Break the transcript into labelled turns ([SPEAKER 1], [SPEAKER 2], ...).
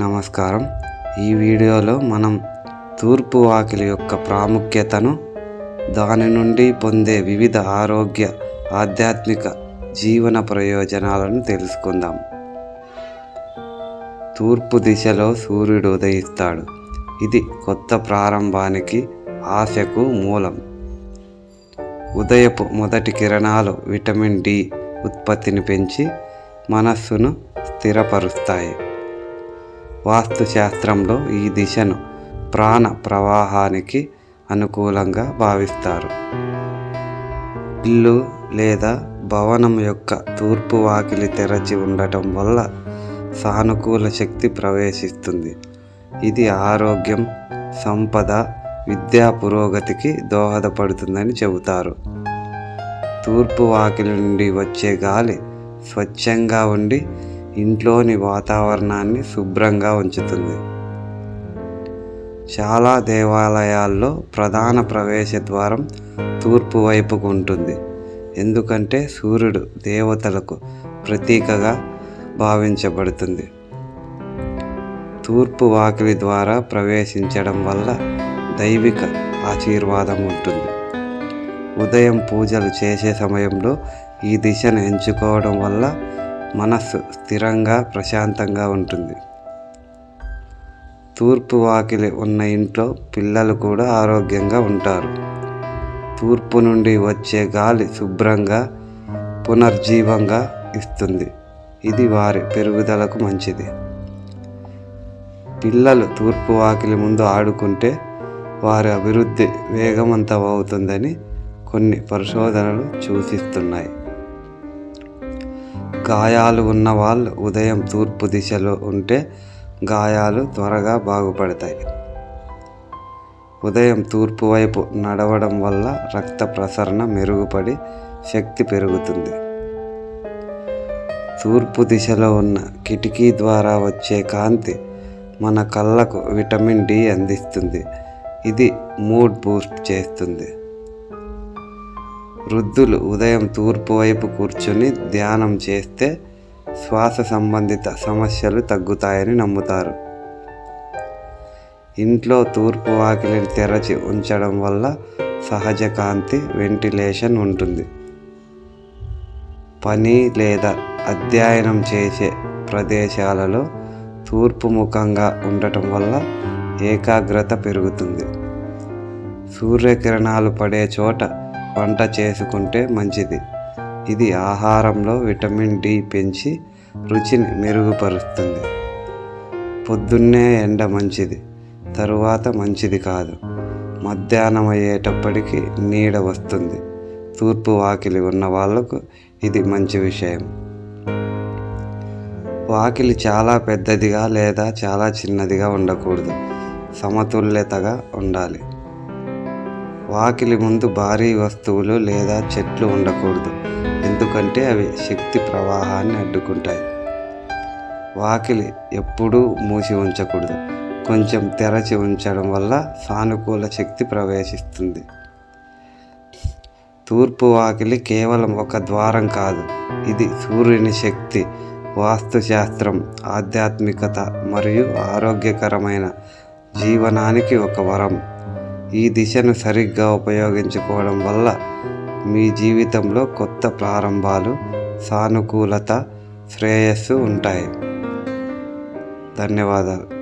[SPEAKER 1] నమస్కారం. ఈ వీడియోలో మనం తూర్పు వాకిలి యొక్క ప్రాముఖ్యతను దాని నుండి పొందే వివిధ ఆరోగ్య ఆధ్యాత్మిక జీవన ప్రయోజనాలను తెలుసుకుందాం. తూర్పు దిశలో సూర్యుడు ఉదయిస్తాడు. ఇది కొత్త ప్రారంభానికి ఆశకు మూలం. ఉదయపు మొదటి కిరణాలు విటమిన్ డి ఉత్పత్తిని పెంచి మనస్సును స్థిరపరుస్తాయి. వాస్తుశాస్త్రంలో ఈ దిశను ప్రాణ ప్రవాహానికి అనుకూలంగా భావిస్తారు. ఇల్లు లేదా భవనం యొక్క తూర్పు వాకిలి తెరచి ఉండటం వల్ల సానుకూల శక్తి ప్రవేశిస్తుంది. ఇది ఆరోగ్యం సంపద విద్యా పురోగతికి దోహదపడుతుందని చెబుతారు. తూర్పు వాకిలి నుండి వచ్చే గాలి స్వచ్ఛంగా ఉండి ఇంట్లోని వాతావరణాన్ని శుభ్రంగా ఉంచుతుంది. చాలా దేవాలయాల్లో ప్రధాన ప్రవేశ ద్వారం తూర్పు వైపుకు ఉంటుంది. ఎందుకంటే సూర్యుడు దేవతలకు ప్రతీకగా భావించబడుతుంది. తూర్పు వాకిలి ద్వారా ప్రవేశించడం వల్ల దైవిక ఆశీర్వాదం ఉంటుంది. ఉదయం పూజలు చేసే సమయంలో ఈ దిశను ఎంచుకోవడం వల్ల మనస్సు స్థిరంగా ప్రశాంతంగా ఉంటుంది. తూర్పు వాకిలి ఉన్న ఇంట్లో పిల్లలు కూడా ఆరోగ్యంగా ఉంటారు. తూర్పు నుండి వచ్చే గాలి శుభ్రంగా పునర్జీవంగా ఇస్తుంది. ఇది వారి పెరుగుదలకు మంచిది. పిల్లలు తూర్పు వాకిలి ముందు ఆడుకుంటే వారి అభివృద్ధి వేగవంతం అవుతుందని కొన్ని పరిశోధనలు సూచిస్తున్నాయి. గాయాలు ఉన్న వాళ్ళు ఉదయం తూర్పు దిశలో ఉంటే గాయాలు త్వరగా బాగుపడతాయి. ఉదయం తూర్పు వైపు నడవడం వల్ల రక్త ప్రసరణ మెరుగుపడి శక్తి పెరుగుతుంది. తూర్పు దిశలో ఉన్న కిటికీ ద్వారా వచ్చే కాంతి మన కళ్ళకు విటమిన్ డి అందిస్తుంది. ఇది మూడ్ బూస్ట్ చేస్తుంది. వృద్ధులు ఉదయం తూర్పు వైపు కూర్చొని ధ్యానం చేస్తే శ్వాస సంబంధిత సమస్యలు తగ్గుతాయని నమ్ముతారు. ఇంట్లో తూర్పు వాకిలిని తెరచి ఉంచడం వల్ల సహజ కాంతి వెంటిలేషన్ ఉంటుంది. పని లేదా అధ్యయనం చేసే ప్రదేశాలలో తూర్పు ముఖంగా ఉండటం వల్ల ఏకాగ్రత పెరుగుతుంది. సూర్యకిరణాలు పడే చోట వంట చేసుకుంటే మంచిది. ఇది ఆహారంలో విటమిన్ డి పెంచి రుచిని మెరుగుపరుస్తుంది. పొద్దున్నే ఎండ మంచిది తరువాత మంచిది కాదు. మధ్యాహ్నం అయ్యేటప్పటికి నీడ వస్తుంది. తూర్పు వాకిలి ఉన్న వాళ్ళకు ఇది మంచి విషయం. వాకిలి చాలా పెద్దదిగా లేదా చాలా చిన్నదిగా ఉండకూడదు. సమతుల్యతగా ఉండాలి. వాకిలి ముందు భారీ వస్తువులు లేదా చెట్లు ఉండకూడదు. ఎందుకంటే అవి శక్తి ప్రవాహాన్ని అడ్డుకుంటాయి. వాకిలి ఎప్పుడూ మూసి ఉంచకూడదు. కొంచెం తెరచి ఉంచడం వల్ల సానుకూల శక్తి ప్రవేశిస్తుంది. తూర్పు వాకిలి కేవలం ఒక ద్వారం కాదు. ఇది సూర్యుని శక్తి వాస్తుశాస్త్రం ఆధ్యాత్మికత మరియు ఆరోగ్యకరమైన జీవనానికి ఒక వరం. ఈ దిశను సరిగ్గా ఉపయోగించుకోవడం వల్ల మీ జీవితంలో కొత్త ప్రారంభాలు సానుకూలత శ్రేయస్సు ఉంటాయి. ధన్యవాదాలు.